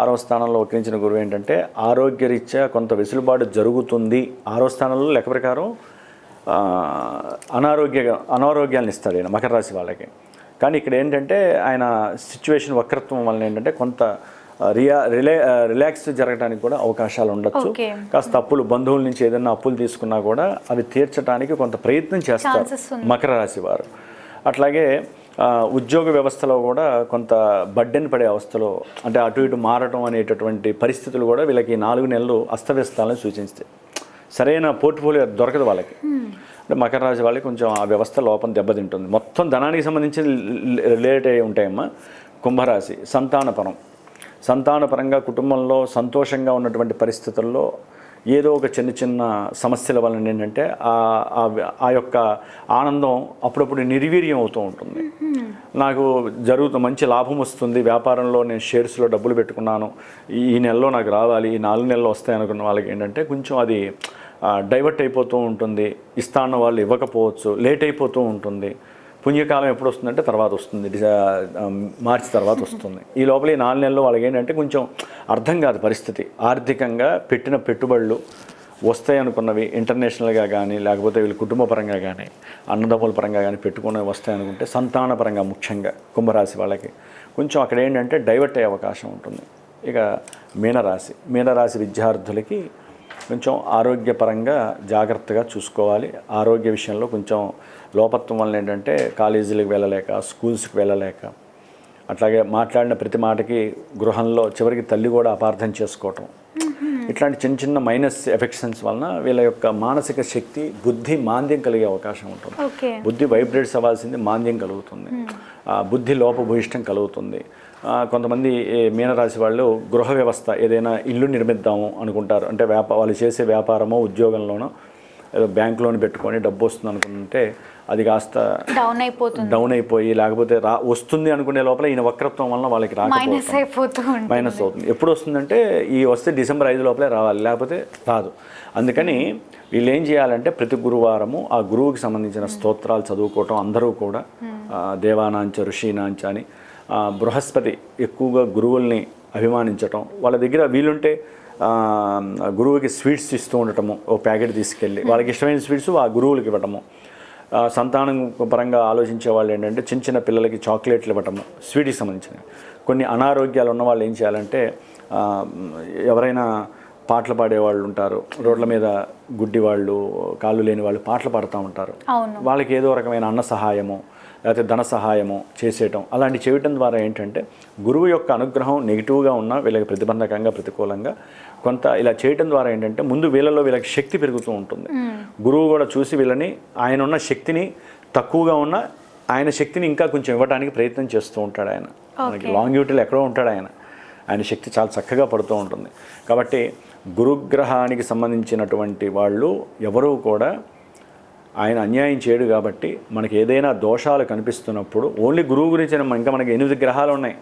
ఆరో స్థానంలో వక్రించిన గురువు ఏంటంటే ఆరోగ్యరీత్యా కొంత వెసులుబాటు జరుగుతుంది. ఆరో స్థానంలో లెక్క ప్రకారం అనారోగ్య అనారోగ్యాలను ఇస్తాడు ఆయన మకర రాశి వాళ్ళకి. కానీ ఇక్కడ ఏంటంటే ఆయన సిచ్యువేషన్ వక్రత్వం వలన ఏంటంటే కొంత రియా రిలే రిలాక్స్ జరగడానికి కూడా అవకాశాలు ఉండొచ్చు. కాస్త అప్పులు బంధువుల నుంచి ఏదైనా అప్పులు తీసుకున్నా కూడా అవి తీర్చడానికి కొంత ప్రయత్నం చేస్తారు. మకర రాశి వారు. అట్లాగే ఉద్యోగ వ్యవస్థలో కూడా కొంత బడ్డెన్ పడే అవస్థలో అంటే అటు ఇటు మారటం అనేటటువంటి పరిస్థితులు కూడా వీళ్ళకి నాలుగు నెలలు అస్తవ్యస్తాలను సూచిస్తాయి. సరైన పోర్ట్ఫోలియో దొరకదు వాళ్ళకి. అంటే మకర రాశి వాళ్ళకి కొంచెం ఆ వ్యవస్థ లోపం దెబ్బతింటుంది. మొత్తం ధనానికి సంబంధించి రిలేట్ అయి ఉంటాయమ్మా. కుంభరాశి సంతానపరం. సంతానపరంగా కుటుంబంలో సంతోషంగా ఉన్నటువంటి పరిస్థితుల్లో ఏదో ఒక చిన్న చిన్న సమస్యల వలన ఏంటంటే ఆ- ఆ- యొక్క ఆనందం అప్పుడప్పుడు నిర్వీర్యం అవుతూ ఉంటుంది. నాకు జరుగుతూ మంచి లాభం వస్తుంది. వ్యాపారంలో నేను షేర్స్లో డబ్బులు పెట్టుకున్నాను. ఈ నెలలో నాకు రావాలి. ఈ నాలుగు నెలలు వస్తాయి అనుకున్న వాళ్ళకి ఏంటంటే కొంచెం అది డైవర్ట్ అయిపోతూ ఉంటుంది. ఇస్తా అన్న వాళ్ళు ఇవ్వకపోవచ్చు. లేట్ అయిపోతూ ఉంటుంది. పుణ్యకాలం ఎప్పుడు వస్తుందంటే తర్వాత వస్తుంది. డిస- మార్చి తర్వాత వస్తుంది. ఈ లోపల ఈ నాలుగు నెలలు వాళ్ళకి ఏంటంటే కొంచెం అర్థం కాదు పరిస్థితి. ఆర్థికంగా పెట్టిన పెట్టుబడులు వస్తాయి అనుకున్నవి ఇంటర్నేషనల్గా కానీ లేకపోతే వీళ్ళు కుటుంబ పరంగా కానీ అన్నదమ్ముల పరంగా కానీ పెట్టుకున్నవి వస్తాయి అనుకుంటే సంతాన పరంగా ముఖ్యంగా కుంభరాశి వాళ్ళకి కొంచెం అక్కడ ఏంటంటే డైవర్ట్ అయ్యే అవకాశం ఉంటుంది. ఇక మీనరాశి మీనరాశి విద్యార్థులకి కొంచెం ఆరోగ్యపరంగా జాగ్రత్తగా చూసుకోవాలి. ఆరోగ్య విషయంలో కొంచెం లోపత్వం వల్ల ఏంటంటే కాలేజీలకు వెళ్ళలేక స్కూల్స్కి వెళ్ళలేక అట్లాగే మాట్లాడిన ప్రతి మాటకి గృహంలో చివరికి తల్లి కూడా అపార్థం చేసుకోవటం. ఇట్లాంటి చిన్న చిన్న మైనస్ ఎఫెక్షన్స్ వలన వీళ్ళ యొక్క మానసిక శక్తి బుద్ధి మాంద్యం కలిగే అవకాశం ఉంటుంది. బుద్ధి వైబ్రేట్స్ అవ్వాల్సింది మాంద్యం కలుగుతుంది. ఆ, బుద్ధి లోపభూయిష్టం కలుగుతుంది. కొంతమంది మీనరాశి వాళ్ళు గృహ వ్యవస్థ ఏదైనా ఇల్లు నిర్మిద్దాము అనుకుంటారు. అంటే వ్యాప వాళ్ళు చేసే వ్యాపారమో ఉద్యోగంలోనో ఏదో బ్యాంక్ లోన్ పెట్టుకొని డబ్బు వస్తుంది అనుకుంటే అది కాస్త డౌన్ అయిపోతుంది. డౌన్ అయిపోయి లేకపోతే రా వస్తుంది అనుకునే లోపల ఈయన వక్రత్వం వలన వాళ్ళకి మైనస్ రాకపోతుంది అయిపోతూ ఉంటుంది. మైనస్ అవుతుంది. ఎప్పుడు వస్తుందంటే ఈ వస్తే డిసెంబర్ ఐదు లోపలే రావాలి లేకపోతే రాదు. అందుకని వీళ్ళు ఏం చేయాలంటే ప్రతి గురువారము ఆ గురువుకి సంబంధించిన స్తోత్రాలు చదువుకోవటం అందరూ కూడా ఆ, దేవానాంచ ఋషీనాంచ అని బృహస్పతి ఎక్కువగా గురువుల్ని అభిమానించటం వాళ్ళ దగ్గర వీలుంటే గురువుకి స్వీట్స్ ఇస్తూ ఉండటము ఓ ప్యాకెట్ తీసుకెళ్ళి వాళ్ళకి ఇష్టమైన స్వీట్స్ ఆ గురువులకి ఇవ్వటము సంతానం పరంగా ఆలోచించే వాళ్ళు ఏంటంటే చిన్న చిన్న పిల్లలకి చాక్లెట్లు ఇవ్వటము స్వీట్కి సంబంధించినవి. కొన్ని అనారోగ్యాలు ఉన్న వాళ్ళు ఏం చేయాలంటే ఎవరైనా పాటలు పాడేవాళ్ళు ఉంటారు రోడ్ల మీద గుడ్డి వాళ్ళు కాళ్ళు లేని వాళ్ళు పాటలు పాడుతూ ఉంటారు. వాళ్ళకి ఏదో రకమైన అన్న సహాయము లేకపోతే ధన సహాయము చేసేయటం. అలాంటి చేయటం ద్వారా ఏంటంటే గురువు యొక్క అనుగ్రహం నెగిటివ్గా ఉన్నా వీళ్ళకి ప్రతిబంధకంగా ప్రతికూలంగా కొంత ఇలా చేయటం ద్వారా ఏంటంటే ముందు వీళ్ళలో వీళ్ళకి శక్తి పెరుగుతూ ఉంటుంది. గురువు కూడా చూసి వీళ్ళని ఆయన ఉన్న శక్తిని తక్కువగా ఉన్న ఆయన శక్తిని ఇంకా కొంచెం ఇవ్వడానికి ప్రయత్నం చేస్తూ ఉంటాడు ఆయన. మనకి లాంగ్ యూటీలో ఎక్కడో ఉంటాడు ఆయన. ఆయన శక్తి చాలా చక్కగా పడుతూ ఉంటుంది. కాబట్టి గురుగ్రహానికి సంబంధించినటువంటి వాళ్ళు ఎవరూ కూడా ఆయన అన్యాయం చేయడు కాబట్టి మనకి ఏదైనా దోషాలు కనిపిస్తున్నప్పుడు ఓన్లీ గురువు గురించి ఇంకా మనకి ఎనిమిది గ్రహాలు ఉన్నాయి.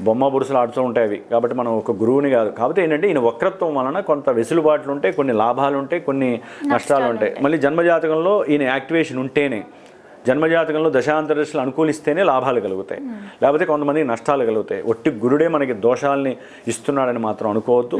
బొమ్మ బురుసులు ఆడుతూ ఉంటాయి అవి. కాబట్టి మనం ఒక గురువుని కాదు. కాబట్టి ఏంటంటే ఈయన వక్రత్వం వలన కొంత వెసులుబాట్లు ఉంటాయి కొన్ని లాభాలు ఉంటాయి కొన్ని నష్టాలు ఉంటాయి. మళ్ళీ జన్మజాతకంలో ఈయన యాక్టివేషన్ ఉంటేనే జన్మజాతకంలో దశాంతరదశలు అనుకూలిస్తేనే లాభాలు కలుగుతాయి. లేకపోతే కొంతమంది నష్టాలు కలుగుతాయి. ఒట్టి గురుడే మనకి దోషాలని ఇస్తున్నాడని మాత్రం అనుకోవద్దు.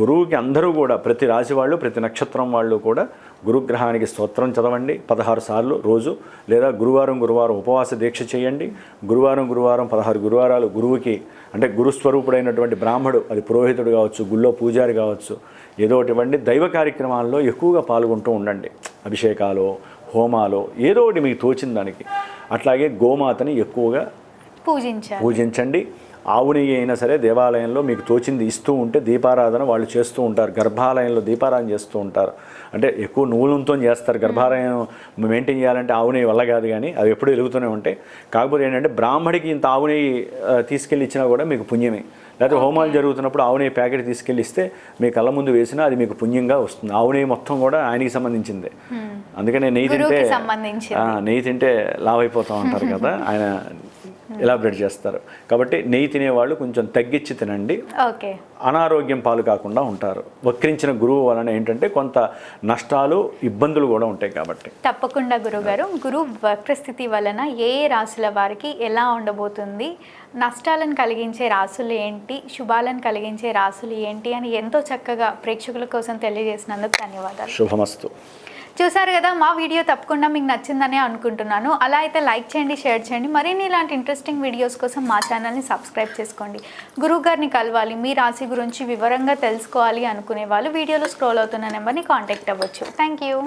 గురువుకి అందరూ కూడా ప్రతి రాశి వాళ్ళు ప్రతి నక్షత్రం వాళ్ళు కూడా గురుగ్రహానికి స్తోత్రం చదవండి. పదహారు సార్లు రోజు లేదా గురువారం గురువారం ఉపవాస దీక్ష చేయండి. గురువారం గురువారం పదహారు గురువారాలు గురువుకి అంటే గురుస్వరూపుడైనటువంటి బ్రాహ్మడు అది పురోహితుడు కావచ్చు గుళ్ళో పూజారి కావచ్చు ఏదో ఒకటి దైవ కార్యక్రమాల్లో ఎక్కువగా పాల్గొంటూ ఉండండి. అభిషేకాలు హోమాలు ఏదో ఒకటి మీకు తోచిన దానికి. అట్లాగే గోమాతని ఎక్కువగా పూజించండి. ఆవు నెయ్యి అయినా సరే దేవాలయంలో మీకు తోచింది ఇస్తూ ఉంటే దీపారాధన వాళ్ళు చేస్తూ ఉంటారు. గర్భాలయంలో దీపారాధన చేస్తూ ఉంటారు. అంటే ఎక్కువ నువ్వులతో చేస్తారు. గర్భాలయం మెయింటైన్ చేయాలంటే ఆవు నెయ్యి వల్ల కాదు కానీ అవి ఎప్పుడు వెలుగుతూనే ఉంటాయి. కాకపోతే ఏంటంటే బ్రాహ్మడికి ఇంత ఆవు నెయ్యి ఆ, తీసుకెళ్ళి ఇచ్చినా కూడా మీకు పుణ్యమే. లేకపోతే హోమాలు జరుగుతున్నప్పుడు ఆవు నెయ్యి ప్యాకెట్ తీసుకెళ్ళి ఇస్తే మీ కళ్ళ ముందు వేసినా అది మీకు పుణ్యంగా వస్తుంది. ఆవు నెయ్యి మొత్తం కూడా ఆయనకి సంబంధించిందే. అందుకనే నెయ్యి తింటే నెయ్యి తింటే లావ్ అయిపోతూ ఉంటారు కదా. ఆయన ఎలాబరేట్ చేస్తారు. కాబట్టి నెయ్యి తినేవాళ్ళు కొంచెం తగ్గించి తినండి. ఓకే. అనారోగ్యం పాలు కాకుండా ఉంటారు. వక్రించిన గురువు వలన ఏంటంటే కొంత నష్టాలు ఇబ్బందులు కూడా ఉంటాయి కాబట్టి. తప్పకుండా గురుగారు. గురు వక్రస్థితి వలన ఏ రాశుల వారికి ఎలా ఉండబోతుంది నష్టాలను కలిగించే రాశులు ఏంటి శుభాలను కలిగించే రాశులు ఏంటి అని ఎంతో చక్కగా ప్రేక్షకుల కోసం తెలియజేసినందుకు ధన్యవాదాలు. శుభమస్తు. చూసారు కదా మా వీడియో తప్పకుండా మీకు నచ్చిందనే అనుకుంటున్నాను. అలా అయితే లైక్ చేయండి షేర్ చేయండి. మరిన్ని ఇలాంటి ఇంట్రెస్టింగ్ వీడియోస్ కోసం మా ఛానల్ని సబ్స్క్రైబ్ చేసుకోండి. గురువు గారిని కలవాలి మీ రాశి గురించి వివరంగా తెలుసుకోవాలి అనుకునే వాళ్ళు వీడియోలో స్క్రోల్ అవుతున్న నెంబర్ని కాంటాక్ట్ అవ్వచ్చు. Thank you